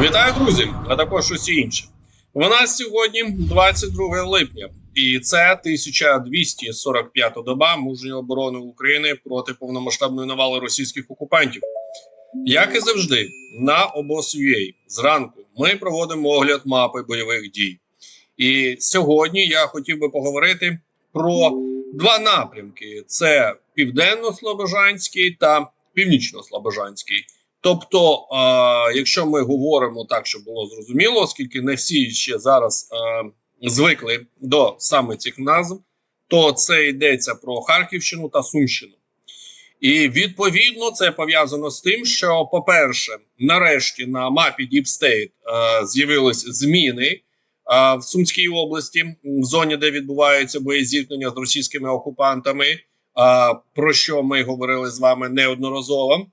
Вітаю, друзі, а також усі інші. У нас сьогодні 22 липня, і це 1245 доба мужньої оборони України проти повномасштабної навали російських окупантів. Як і завжди, на обос.ua зранку ми проводимо огляд мапи бойових дій. І сьогодні я хотів би поговорити про два напрямки: це південно-слобожанський та північно-слобожанський. Тобто, е, якщо ми говоримо так, щоб було зрозуміло, оскільки не всі ще зараз е, звикли до саме цих назв, то це йдеться про Харківщину та Сумщину. І відповідно це пов'язано з тим, що, по-перше, нарешті на мапі State е, з'явились зміни е, в Сумській області, в зоні, де відбуваються боєзіткнення з російськими окупантами, е, про що ми говорили з вами неодноразово.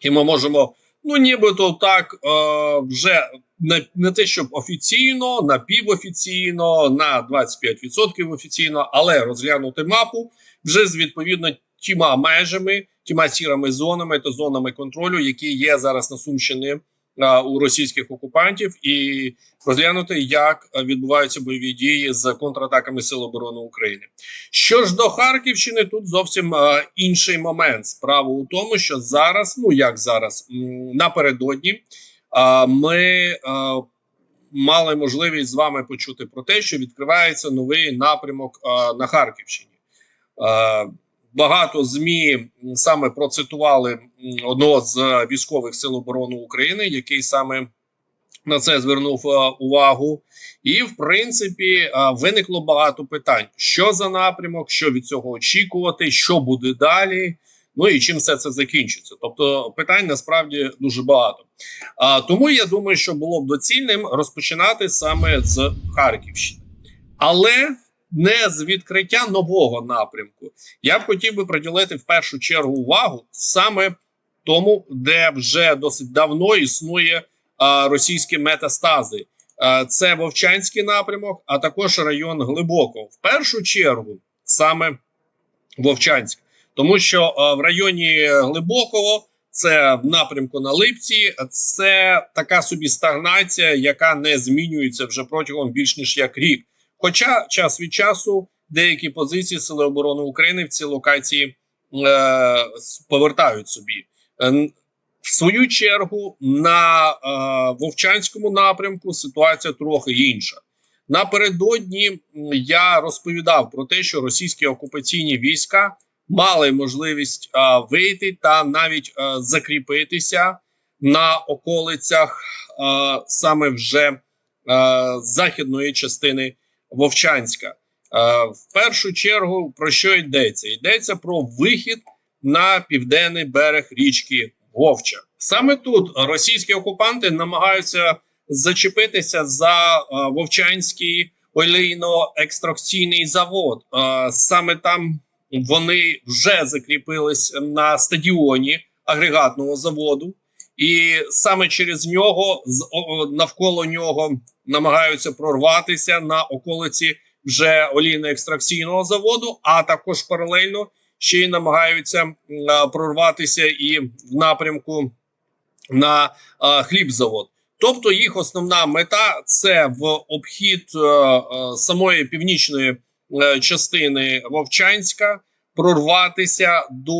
І ми можемо, ну нібито так, е, вже не, не те, щоб офіційно, напівофіційно, на 25% офіційно, але розглянути мапу вже з відповідно тіма межами, тіма сірими зонами та зонами контролю, які є зараз на Сумщині у російських окупантів, і розглянути, як відбуваються бойові дії з контратаками Сил оборони України. Що ж до Харківщини, тут зовсім е, інший момент. Справа у тому, що зараз, ну як зараз, напередодні, е, ми е, мали можливість з вами почути про те, що відкривається новий напрямок на Харківщині. Багато змі саме процитували одного з е, військових сил оборони України, який саме на це звернув е, увагу. І, в принципі, е, виникло багато питань: що за напрямок, що від цього очікувати, що буде далі. Ну і чим все це закінчиться. Тобто питань насправді дуже багато. А тому я думаю, що було б доцільним розпочинати саме з Харківщини, але не з відкриття нового напрямку. Я б хотів би приділити в першу чергу увагу саме тому, де вже досить давно існує а, російські метастази. А, це Вовчанський напрямок, а також район Глибоко. В першу чергу саме Вовчанськ, тому що а, в районі Глибокого. Це в напрямку на Липці, це така собі стагнація, яка не змінюється вже протягом більш ніж як рік. Хоча час від часу деякі позиції Сили оборони України в ці локації е, повертають собі. Е, в свою чергу на е, Вовчанському напрямку ситуація трохи інша. Напередодні я розповідав про те, що російські окупаційні війська мали можливість е, вийти та навіть е, закріпитися на околицях е, саме вже е, західної частини Вовчанська. Е, в першу чергу про що йдеться? Йдеться про вихід на південний берег річки Вовча. Саме тут російські окупанти намагаються зачепитися за е, Вовчанський олійно-екстракційний завод. Е, саме там вони вже закріпились на стадіоні агрегатного заводу, і саме через нього навколо нього намагаються прорватися на околиці вже олійно-екстракційного заводу, а також паралельно ще й намагаються прорватися і в напрямку на хлібзавод. Тобто їх основна мета це в обхід е, е, самої північної е, частини Вовчанська прорватися до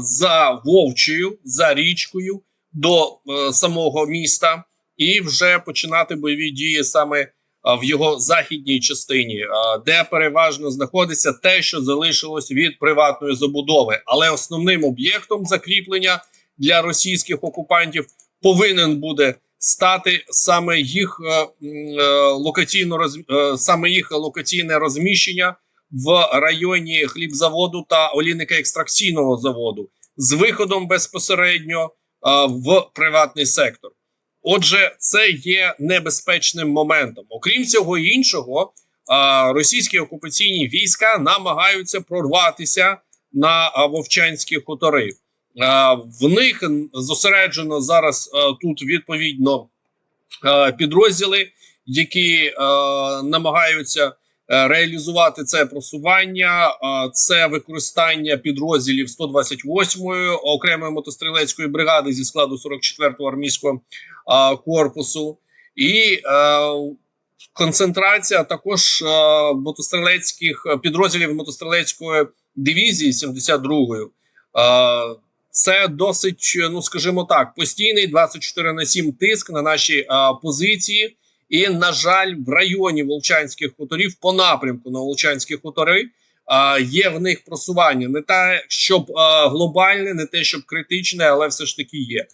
за Вовчою, за річкою до е, самого міста і вже починати бойові дії саме е, в його західній частині, е, де переважно знаходиться те, що залишилось від приватної забудови. Але основним об'єктом закріплення для російських окупантів повинен буде стати саме їх локаційно роз, саме їх локаційне розміщення в районі хлібзаводу та олійника екстракційного заводу з виходом безпосередньо в приватний сектор. Отже, це є небезпечним моментом. Окрім цього іншого, російські окупаційні війська намагаються прорватися на вовчанські хутори. В них зосереджено зараз тут відповідно підрозділи, які намагаються реалізувати це просування. Е, Це використання підрозділів 128-ї окремої мотострілецької бригади зі складу 44-го армійського е, корпусу, і е, концентрація також е, мотострілецьких підрозділів мотострілецької дивізії 72-ї. Е, Це досить, ну скажімо так, постійний 24 на 7 тиск на наші е, позиції. І, на жаль, в районі Волчанських хуторів по напрямку на Волчанські хутори є в них просування. Не те, щоб глобальне, не те, щоб критичне, але все ж таки є.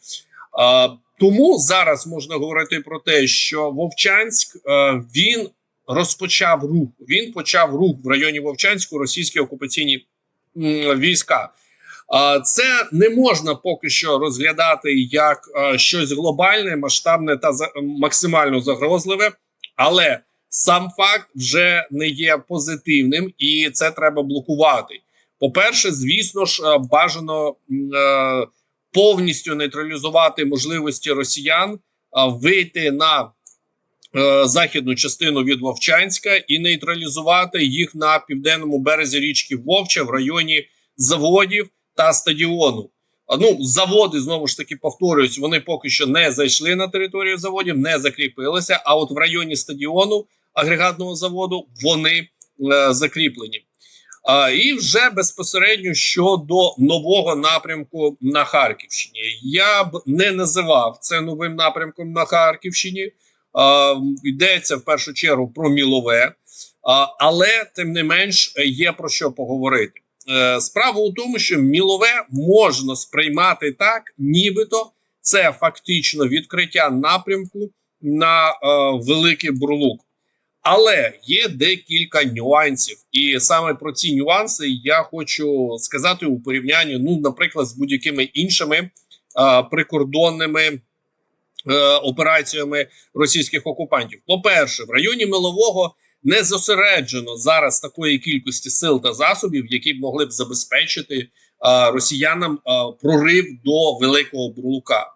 Тому зараз можна говорити про те, що Вовчанськ він розпочав рух. Він почав рух в районі Вовчанську російські окупаційні війська. Це не можна поки що розглядати як щось глобальне, масштабне та максимально загрозливе, але сам факт вже не є позитивним, і це треба блокувати. По-перше, звісно ж, бажано повністю нейтралізувати можливості росіян, вийти на е, західну частину від Вовчанська і нейтралізувати їх на південному березі річки Вовча в районі заводів та стадіону. Ну, заводи знову ж таки повторююсь, вони поки що не зайшли на територію заводів, не закріпилися. А от в районі стадіону агрегатного заводу вони е, закріплені. А, і вже безпосередньо щодо нового напрямку на Харківщині. Я б не називав це новим напрямком на Харківщині. А, йдеться в першу чергу про мілове, а, але тим не менш є про що поговорити. Е, Справа у тому, що мілове можна сприймати так, нібито це фактично відкриття напрямку на е, великий бурлук. Але є декілька нюансів, і саме про ці нюанси я хочу сказати у порівнянні, ну, наприклад, з будь-якими іншими е, прикордонними е, операціями російських окупантів. По-перше, в районі Милового не зосереджено зараз такої кількості сил та засобів, які б могли б забезпечити а, росіянам а, прорив до великого бурлука.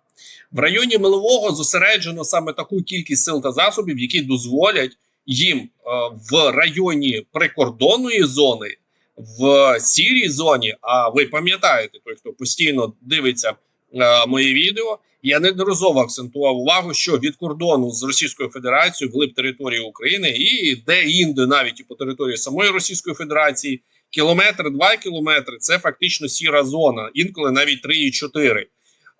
В районі Милового зосереджено саме таку кількість сил та засобів, які дозволять їм а, в районі прикордонної зони, в сірій зоні. А ви пам'ятаєте, той, хто постійно дивиться а, мої відео. Я неодноразово акцентував увагу, що від кордону з Російською Федерацією вглиб території України і де-інде, навіть і по території самої Російської Федерації, кілометр, два кілометри це фактично сіра зона, інколи навіть 3 і 4.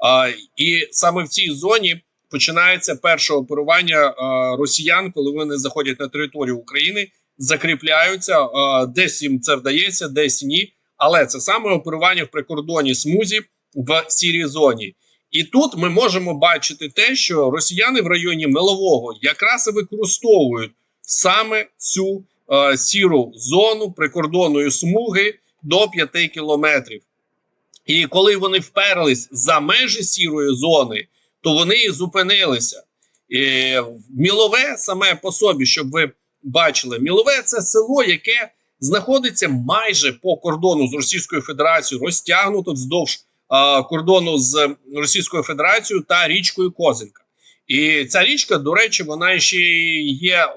А, І саме в цій зоні починається перше оперування а, росіян, коли вони заходять на територію України, закріпляються. А, десь їм це вдається, десь ні. Але це саме оперування в прикордонній смузі в сірій зоні. І тут ми можемо бачити те, що росіяни в районі Мелового якраз і використовують саме цю е, сіру зону прикордонної смуги до 5 кілометрів. І коли вони вперлись за межі сірої зони, то вони і зупинилися. І Мілове саме по собі, щоб ви бачили, Мілове це село, яке знаходиться майже по кордону з Російською Федерацією, розтягнуто вздовж кордону з Російською Федерацією та річкою Козинка. І ця річка, до речі, вона ще є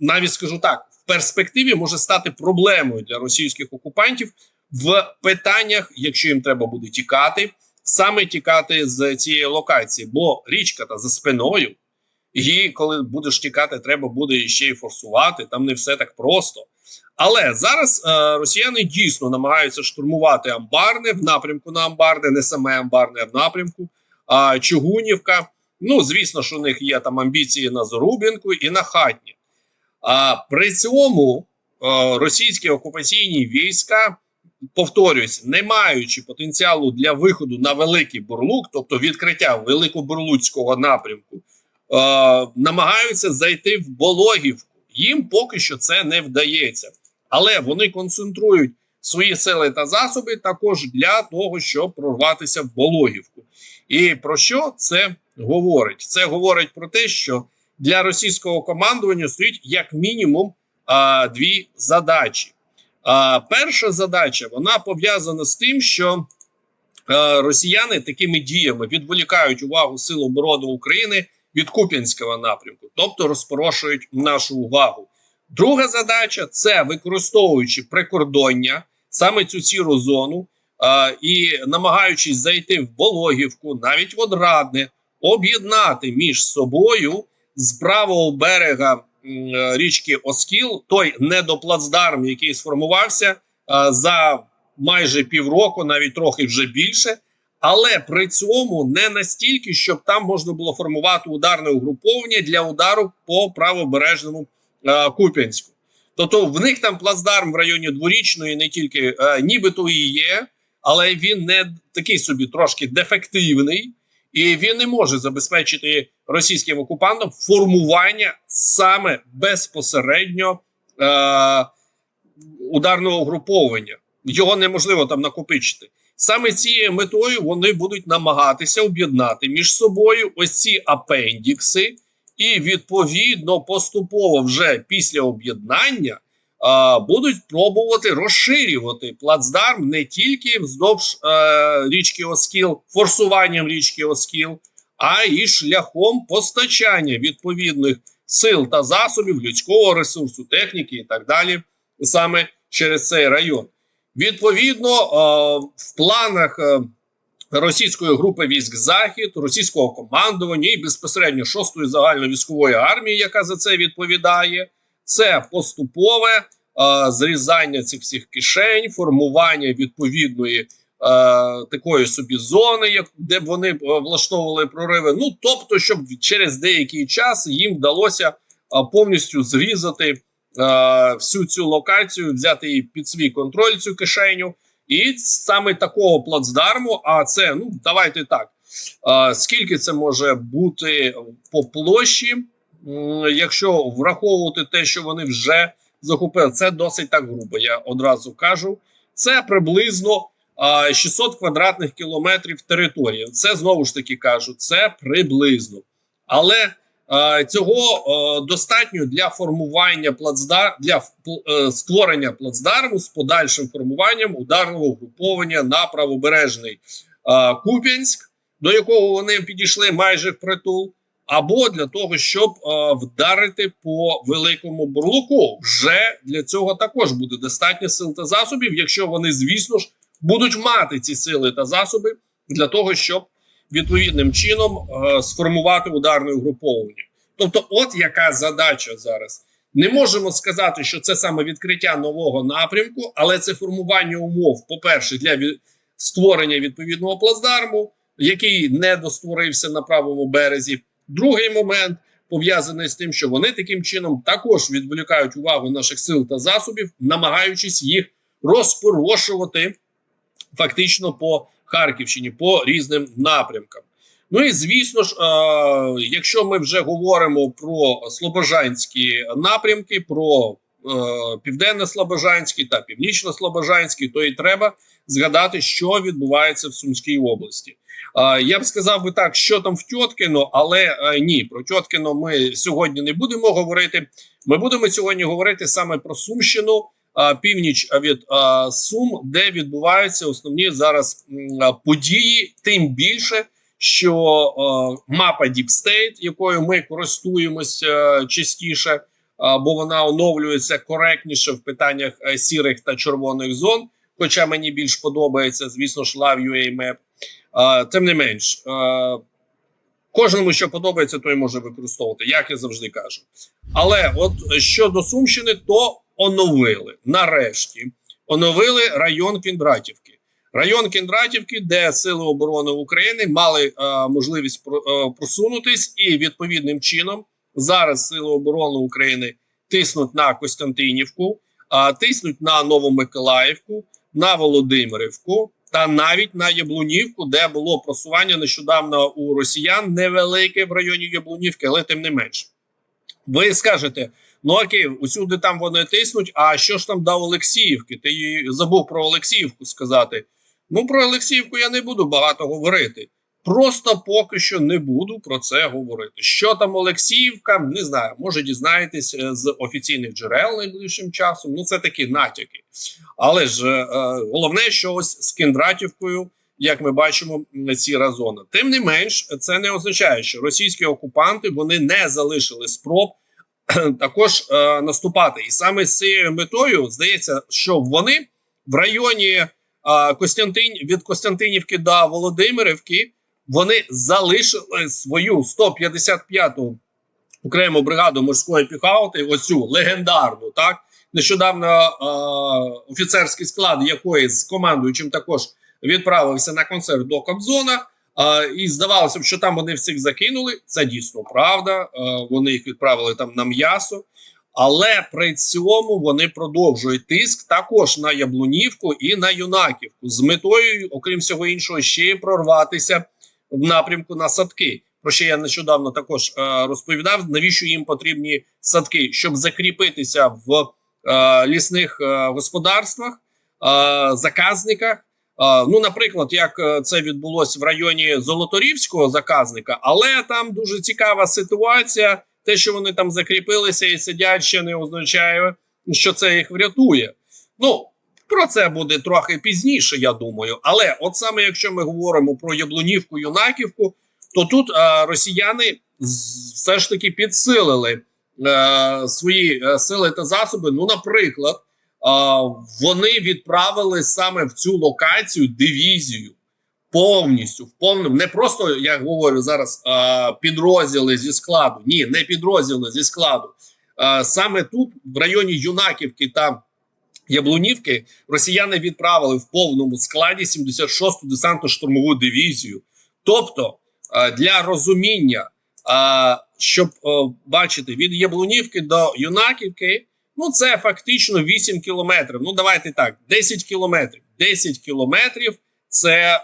навіть скажу так, в перспективі може стати проблемою для російських окупантів в питаннях, якщо їм треба буде тікати, саме тікати з цієї локації, бо річка та за спиною. І коли будеш тікати, треба буде ще й форсувати. Там не все так просто. Але зараз е, росіяни дійсно намагаються штурмувати Амбарне в напрямку на Амбарне, не саме Амбарне, а в напрямку а Чугунівка. Ну, звісно, що у них є там амбіції на Зарубінку і на Хатні. А при цьому е, російські окупаційні війська, повторюсь, не маючи потенціалу для виходу на великий бурлук, тобто відкриття великобурлуцького напрямку, е, намагаються зайти в Бологівку. Їм поки що це не вдається, але вони концентрують свої сили та засоби також для того, щоб прорватися в Бологівку. І про що це говорить? Це говорить про те, що для російського командування стоїть як мінімум а, дві задачі. А, Перша задача вона пов'язана з тим, що а, росіяни такими діями відволікають увагу Сил оборони України від Куп'янського напрямку, тобто розпорошують нашу увагу. Друга задача це використовуючи прикордоння, саме цю сіру зону, е, і намагаючись зайти в Бологівку, навіть в Одрадне, об'єднати між собою з правого берега е, річки Оскіл той недоплацдарм, який сформувався е, за майже півроку, навіть трохи вже більше. Але при цьому не настільки, щоб там можна було формувати ударне угруповання для удару по правобережному е, Куп'янську. Тобто в них там плацдарм в районі дворічної не тільки е, нібито і є, але він не такий собі трошки дефективний, і він не може забезпечити російським окупантам формування саме безпосередньо е, ударного угруповання. Його неможливо там накопичити. Саме цією метою вони будуть намагатися об'єднати між собою ось ці апендікси, і відповідно поступово вже після об'єднання а, будуть пробувати розширювати плацдарм не тільки вздовж е, річки Оскіл, форсуванням річки Оскіл, а й шляхом постачання відповідних сил та засобів людського ресурсу, техніки і так далі, саме через цей район. Відповідно, е, в планах е, російської групи військ Захід, російського командування і безпосередньо 6-ї загальновійськової армії, яка за це відповідає, це поступове е, зрізання цих всіх кишень, формування відповідної. Такої собі зони, як де б вони влаштовували прориви. Ну тобто, щоб через деякий час їм вдалося повністю зрізати всю цю локацію, взяти її під свій контроль, цю кишеню, і саме такого плацдарму. А це ну давайте так. Скільки це може бути по площі, якщо враховувати те, що вони вже захопили, це досить так грубо. Я одразу кажу. Це приблизно 600 квадратних кілометрів території. Це знову ж таки кажу, це приблизно. Але Е, цього е, достатньо для формування плацдар для е, створення плацдарму з подальшим формуванням ударного угруповання на правобережний Куп'янськ, до якого вони підійшли майже впритул, або для того, щоб вдарити по великому бурлуку. Вже для цього також буде достатньо сил та засобів, якщо вони, звісно ж, будуть мати ці сили та засоби для того, щоб відповідним чином е, сформувати ударне угруповання. Тобто, от яка задача зараз. Не можемо сказати, що це саме відкриття нового напрямку, але це формування умов, по-перше, для від... створення відповідного плацдарму, який не достворився на правому березі. Другий момент пов'язаний з тим, що вони таким чином також відволікають увагу наших сил та засобів, намагаючись їх розпорошувати фактично по Харківщині по різним напрямкам. Ну і звісно ж, е, якщо ми вже говоримо про слобожанські напрямки, про е, південно-слобожанський та північно-слобожанський, то і треба згадати, що відбувається в Сумській області. Е, я б сказав би так, що там в Тьоткіно, але ні, про Тьоткіно ми сьогодні не будемо говорити. Ми будемо сьогодні говорити саме про Сумщину північ від Сум, де відбуваються основні зараз події, тим більше. Що мапа Deep State, якою ми користуємося частіше, бо вона оновлюється коректніше в питаннях е, сірих та червоних зон. Хоча мені більш подобається, звісно ж, UA Map. Тим не менш, кожному, що подобається, той може використовувати, як я завжди кажу. Але от щодо Сумщини, то оновили нарешті оновили район Кіндратівки. Район Кіндратівки, де Сили оборони України мали е, можливість про, е, просунутись, і відповідним чином зараз Сили оборони України тиснуть на Костянтинівку, е, тиснуть на Новомиколаївку, на Володимирівку та навіть на Яблунівку, де було просування нещодавно у росіян невелике в районі Яблунівки, але тим не менше. Ви скажете. Ну окей, усюди там вони тиснуть. А що ж там до Олексіївки? Ти забув про Олексіївку сказати. Ну про Олексіївку я не буду багато говорити. Просто поки що не буду про це говорити. Що там Олексіївка, не знаю, може дізнаєтесь е, з офіційних джерел найближчим часом. Ну це такі натяки. Але ж е, головне, що ось з Кендратівкою, як ми бачимо, ціра зона. Тим не менш, це не означає, що російські окупанти вони не залишили спроб також е, наступати. І саме з цією метою здається, що вони в районі е, Костянтин від Костянтинівки до Володимирівки вони залишили свою 155-ту окрему бригаду морської піхоти, оцю легендарну, так нещодавно е, офіцерський склад якої з командуючим також відправився на концерт до Кобзона. І здавалося б, що там вони всіх закинули. Це дійсно правда. Вони їх відправили там на м'ясо, але при цьому вони продовжують тиск також на Яблунівку і на Юнаківку з метою, окрім всього іншого, ще й прорватися в напрямку на садки. Про що я нещодавно також е, розповідав, навіщо їм потрібні садки, щоб закріпитися в е, лісних е, господарствах, е, заказниках. Ну, наприклад, як е, це відбулося в районі Золоторівського заказника, але там дуже цікава ситуація. Те, що вони там закріпилися і сидять, ще не означає, що це їх врятує. Ну про це буде трохи пізніше, я думаю. Але от саме якщо ми говоримо про Яблунівку, Юнаківку, то тут е, росіяни все ж таки підсилили е, свої е, сили та засоби. Ну, наприклад. Вони відправили саме в цю локацію дивізію повністю в повному, не просто я говорю зараз підрозділи зі складу. Ні, не підрозділи зі складу. Саме тут, в районі Юнаківки та Яблунівки, росіяни відправили в повному складі 76-ту десантно-штурмову дивізію. Тобто, для розуміння, щоб бачити від Яблунівки до Юнаківки. Ну, це фактично 8 кілометрів. Ну, давайте так, 10 кілометрів. 10 кілометрів це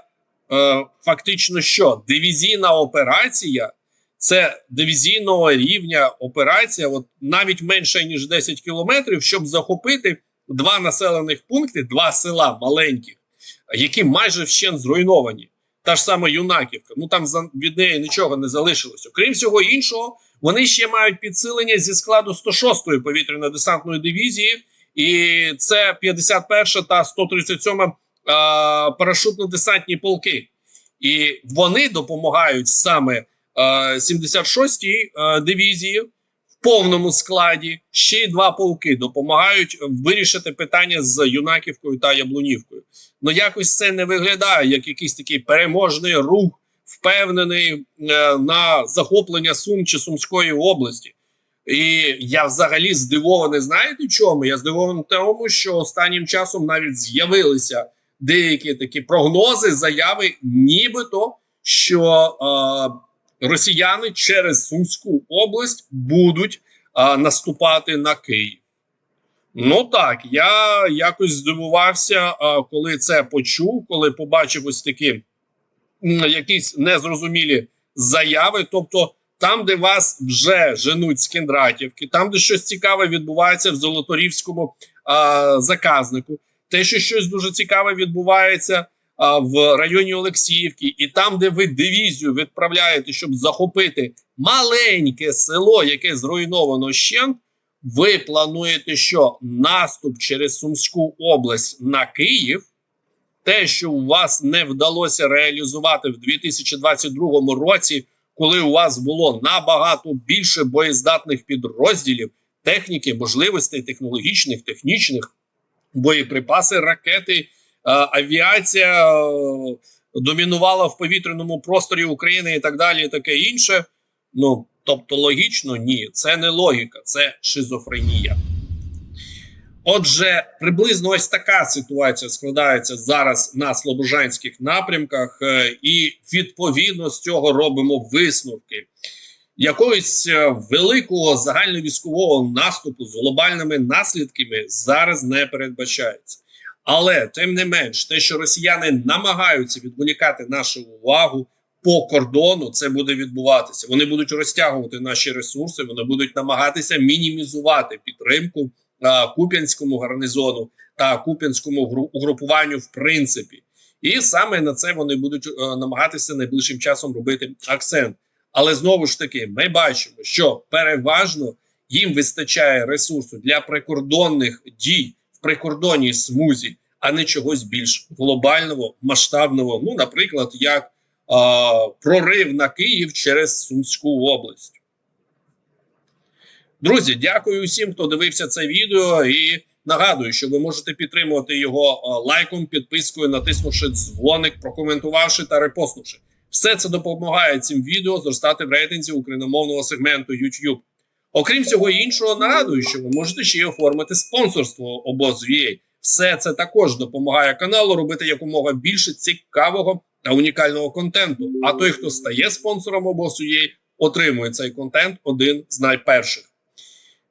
е, фактично що? Дивізійна операція, це дивізійного рівня операція, от навіть менше ніж 10 кілометрів, щоб захопити два населених пункти, два села маленьких, які майже вщент зруйновані. Та ж сама Юнаківка. Ну там від неї нічого не залишилося. Крім всього іншого, вони ще мають підсилення зі складу 106-ї повітряно-десантної дивізії, і це 51 та 137 е, парашутно-десантні полки. І вони допомагають саме е, 76-й е, дивізії в повному складі. Ще й два полки допомагають вирішити питання з Юнаківкою та Яблунівкою. Ну якось це не виглядає як якийсь такий переможний рух впевнений е, на захоплення Сум чи Сумської області. І я взагалі здивований, знаєте чому? Я здивований тому, що останнім часом навіть з'явилися деякі такі прогнози, заяви, нібито що е, росіяни через Сумську область будуть е, наступати на Київ. Ну так, я якось здивувався, е, коли це почув, коли побачив ось такі якісь незрозумілі заяви. Тобто, там, де вас вже женуть з Кіндратівки, там, де щось цікаве відбувається в Золоторівському а, заказнику, те, що щось дуже цікаве відбувається а, в районі Олексіївки, і там, де ви дивізію відправляєте, щоб захопити маленьке село, яке зруйновано щент, ви плануєте, що наступ через Сумську область на Київ те, що у вас не вдалося реалізувати в 2022 році, коли у вас було набагато більше боєздатних підрозділів, техніки, можливостей технологічних, технічних, боєприпаси, ракети, е, авіація е, домінувала в повітряному просторі України і так далі, і таке інше. Ну тобто, логічно, ні, це не логіка, це шизофренія. Отже, приблизно ось така ситуація складається зараз на слобожанських напрямках, е, і відповідно з цього робимо висновки. Якогось е, великого загальновійськового наступу з глобальними наслідками зараз не передбачається. Але тим не менш, те, що росіяни намагаються відволікати нашу увагу по кордону, це буде відбуватися. Вони будуть розтягувати наші ресурси, вони будуть намагатися мінімізувати підтримку Куп'янському гарнізону та Куп'янському гру- угрупуванню, в принципі, і саме на це вони будуть е, намагатися найближчим часом робити акцент. Але знову ж таки, ми бачимо, що переважно їм вистачає ресурсу для прикордонних дій в прикордонній смузі, а не чогось більш глобального, масштабного. Ну, наприклад, як а, прорив на Київ через Сумську область. Друзі, дякую усім, хто дивився це відео, і нагадую, що ви можете підтримувати його е, лайком, підпискою, натиснувши дзвоник, прокоментувавши та репостнувши. Все це допомагає цим відео зростати в рейтинзі україномовного сегменту YouTube. Окрім всього іншого, нагадую, що ви можете ще й оформити спонсорство обоз.ua. Все це також допомагає каналу робити якомога більше цікавого та унікального контенту. А той, хто стає спонсором обоз.ua, отримує цей контент один з найперших.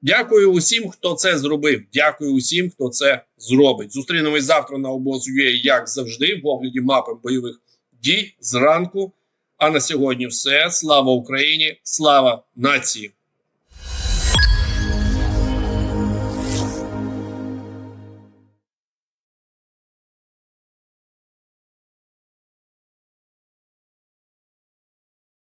Дякую усім, хто це зробив. Дякую усім, хто це зробить. Зустрінемось завтра на обоз.ua, як завжди, в огляді мапи бойових дій зранку. А на сьогодні все. Слава Україні! Слава нації!